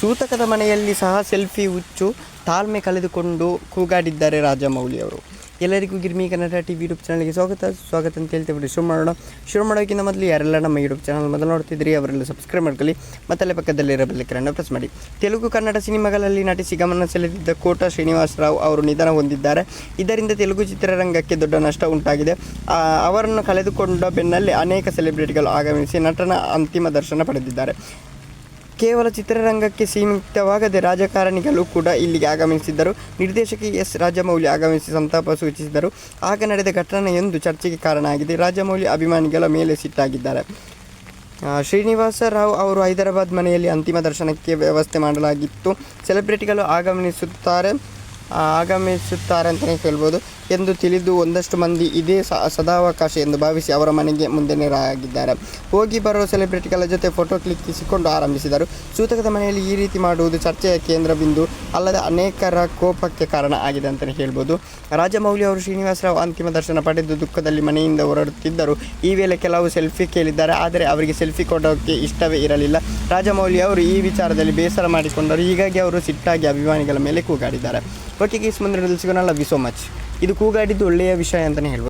ಸೂತಕದ ಮನೆಯಲ್ಲಿ ಸಹ ಸೆಲ್ಫಿ ಹುಚ್ಚು, ತಾಳ್ಮೆ ಕಳೆದುಕೊಂಡು ಕೂಗಾಡಿದ್ದಾರೆ ರಾಜಮೌಳಿ ಅವರು. ಎಲ್ಲರಿಗೂ Girmi Kannada T V YouTube ಚಾನಲ್ಗೆ ಸ್ವಾಗತ. ಸ್ವಾಗತ ಅಂತ ಹೇಳ್ತೇವೆ ಶುರು ಮಾಡೋಣ ಶುರು ಮಾಡೋಕ್ಕಿಂತ ಮೊದಲು ಯಾರೆಲ್ಲ ನಮ್ಮ ಯೂಟ್ಯೂಬ್ ಚಾನಲ್ ಮೊದಲು ನೋಡ್ತಿದ್ರಿ ಅವರೆಲ್ಲ ಸಬ್ಸ್ಕ್ರೈಬ್ ಮಾಡ್ಕೊಳ್ಳಿ. ಮತ್ತಲ್ಲೇ ಪಕ್ಕದಲ್ಲಿರೋ ಬೆಲ್ಲಕ್ಕರನ್ನು ಪ್ರೆಸ್ ಮಾಡಿ. ತೆಲುಗು, ಕನ್ನಡ ಸಿನಿಮಾಗಳಲ್ಲಿ ನಟಿಸಿ ಗಮನ ಸೆಳೆದಿದ್ದ ಕೋಟ ಶ್ರೀನಿವಾಸ ರಾವ್ ಅವರು ನಿಧನ ಹೊಂದಿದ್ದಾರೆ. ಇದರಿಂದ ತೆಲುಗು ಚಿತ್ರರಂಗಕ್ಕೆ ದೊಡ್ಡ ನಷ್ಟ ಉಂಟಾಗಿದೆ. ಅವರನ್ನು ಕಳೆದುಕೊಂಡ ಬೆನ್ನಲ್ಲೇ ಅನೇಕ ಸೆಲೆಬ್ರಿಟಿಗಳು ಆಗಮಿಸಿ ನಟನ ಅಂತಿಮ ದರ್ಶನ ಪಡೆದಿದ್ದಾರೆ. ಕೇವಲ ಚಿತ್ರರಂಗಕ್ಕೆ ಸೀಮಿತವಾಗದೆ ರಾಜಕಾರಣಿಗಳು ಕೂಡ ಇಲ್ಲಿಗೆ ಆಗಮಿಸಿದ್ದರು. ನಿರ್ದೇಶಕಿ ಎಸ್. ರಾಜಮೌಳಿ ಆಗಮಿಸಿ ಸಂತಾಪ ಸೂಚಿಸಿದರು. ಆಗ ನಡೆದ ಘಟನೆಯೊಂದು ಚರ್ಚೆಗೆ ಕಾರಣ ಆಗಿದೆ. ರಾಜಮೌಳಿ ಅಭಿಮಾನಿಗಳ ಮೇಲೆ ಸಿಟ್ಟಾಗಿದ್ದಾರೆ. ಶ್ರೀನಿವಾಸ ರಾವ್ ಅವರು ಹೈದರಾಬಾದ್ ಮನೆಯಲ್ಲಿ ಅಂತಿಮ ದರ್ಶನಕ್ಕೆ ವ್ಯವಸ್ಥೆ ಮಾಡಲಾಗಿತ್ತು. ಸೆಲೆಬ್ರಿಟಿಗಳು ಆಗಮಿಸುತ್ತಾರೆ. ಆಗಮಿಸುತ್ತಾರೆ ಅಂತಲೇ ಹೇಳ್ಬೋದು. ಎಂದು ತಿಳಿದು ಒಂದಷ್ಟು ಮಂದಿ ಇದೇ ಸದಾವಕಾಶ ಎಂದು ಭಾವಿಸಿ ಅವರ ಮನೆಗೆ ಮುಂದೆ ನೇರಾಗಿದ್ದಾರೆ ಹೋಗಿ ಬರುವ ಸೆಲೆಬ್ರಿಟಿಗಳ ಜೊತೆ ಫೋಟೋ ಕ್ಲಿಕ್ಕಿಸಿಕೊಂಡು ಆರಂಭಿಸಿದರು. ಸೂತಕದ ಮನೆಯಲ್ಲಿ ಈ ರೀತಿ ಮಾಡುವುದು ಚರ್ಚೆಯ ಕೇಂದ್ರ ಬಿಂದು ಅಲ್ಲದೆ ಅನೇಕರ ಕೋಪಕ್ಕೆ ಕಾರಣ ಆಗಿದೆ ಅಂತಲೇ ಹೇಳ್ಬೋದು. ರಾಜಮೌಳಿ ಅವರು ಶ್ರೀನಿವಾಸರಾವ್ ಅಂತಿಮ ದರ್ಶನ ಪಡೆದು ದುಃಖದಲ್ಲಿ ಮನೆಯಿಂದ ಹೊರಡುತ್ತಿದ್ದರು. ಈ ವೇಳೆ ಕೆಲವು ಸೆಲ್ಫಿ ಕೇಳಿದ್ದಾರೆ. ಆದರೆ ಅವರಿಗೆ ಸೆಲ್ಫಿ ಕೊಡೋಕ್ಕೆ ಇಷ್ಟವೇ ಇರಲಿಲ್ಲ. ರಾಜಮೌಳಿ ಅವರು ಈ ವಿಚಾರದಲ್ಲಿ ಬೇಸರ ಮಾಡಿಕೊಂಡರು. ಹೀಗಾಗಿ ಅವರು ಸಿಟ್ಟಾಗಿ ಅಭಿಮಾನಿಗಳ ಮೇಲೆ ಕೂಗಾಡಿದ್ದಾರೆ. ಓಕೆ ಗೀಸ್ ಮುಂದಿನ ಸಿಗೋಣ. ಲವ್ ಯು ಸೋ ಮಚ್ ಇದು ಕೂಗಾಡಿದ್ದು ಒಳ್ಳೆಯ ವಿಷಯ ಅಂತಲೇ ಹೇಳ್ಬೋದು.